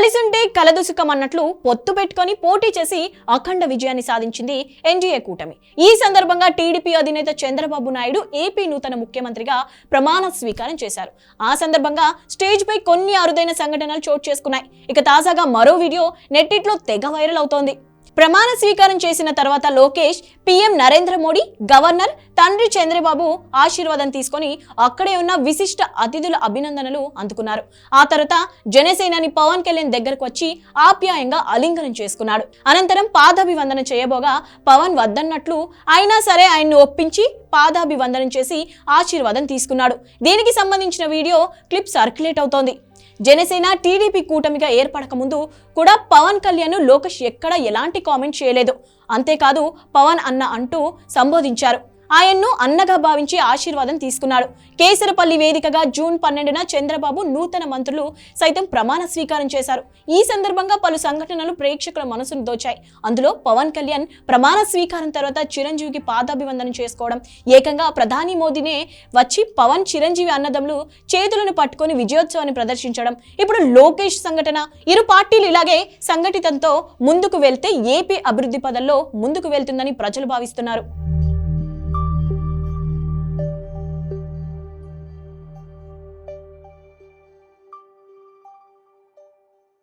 కలిసుంటే కలదుసుకం అన్నట్లు పొత్తు పెట్టుకొని పోటీ చేసి అఖండ విజయాన్ని సాధించింది ఎన్డీఏ కూటమి. ఈ సందర్భంగా టీడీపీ అధినేత చంద్రబాబు నాయుడు ఏపీ నూతన ముఖ్యమంత్రిగా ప్రమాణ స్వీకారం చేశారు. ఆ సందర్భంగా స్టేజ్ పై కొన్ని అరుదైన సంఘటనలు చోటు చేసుకున్నాయి. ఇక తాజాగా మరో వీడియో నెట్టిట్లో తెగ వైరల్ అవుతోంది. ప్రమాణ స్వీకారం చేసిన తర్వాత లోకేష్ పీఎం నరేంద్ర మోడీ గవర్నర్ తండ్రి చంద్రబాబు ఆశీర్వాదం తీసుకొని అక్కడే ఉన్న విశిష్ట అతిథుల అభినందనలు అందుకున్నారు. ఆ తర్వాత జనసేనాని పవన్ కళ్యాణ్ దగ్గరకు వచ్చి ఆప్యాయంగా అలింగనం చేసుకున్నాడు. అనంతరం పాదాభివందన చేయబోగా పవన్ వద్దన్నట్లు అయినా సరే ఆయన్ని ఒప్పించి పాదాభివందనం చేసి ఆశీర్వాదం తీసుకున్నాడు. దీనికి సంబంధించిన వీడియో క్లిప్ సర్క్యులేట్ అవుతోంది. జనసేన టీడీపీ కూటమిగా ఏర్పడక ముందు కూడా పవన్ కళ్యాణ్ లోకేష్ ఎక్కడ ఎలాంటి కామెంట్ చేయలేదు. అంతేకాదు పవన్ అన్న అంటూ సంబోధించారు. ఆయన్ను అన్నగా భావించి ఆశీర్వాదం తీసుకున్నాడు. కేసరపల్లి వేదికగా జూన్ పన్నెండున చంద్రబాబు నూతన మంత్రులు సైతం ప్రమాణ స్వీకారం చేశారు. ఈ సందర్భంగా పలు సంఘటనలు ప్రేక్షకుల మనసును దోచాయి. అందులో పవన్ కళ్యాణ్ ప్రమాణ స్వీకారం తర్వాత చిరంజీవికి పాదాభివందనం చేసుకోవడం ఏకంగా ప్రధాని మోదీనే వచ్చి పవన్ చిరంజీవి అన్నదమ్ములు చేతులను పట్టుకొని విజయోత్సవాన్ని ప్రదర్శించడం ఇప్పుడు లోకేష్ సంఘటన ఇరు పార్టీలు ఇలాగే సంఘటితంతో ముందుకు వెళ్తే ఏపీ అభివృద్ధి పదంలో ముందుకు వెళ్తుందని ప్రజలు భావిస్తున్నారు.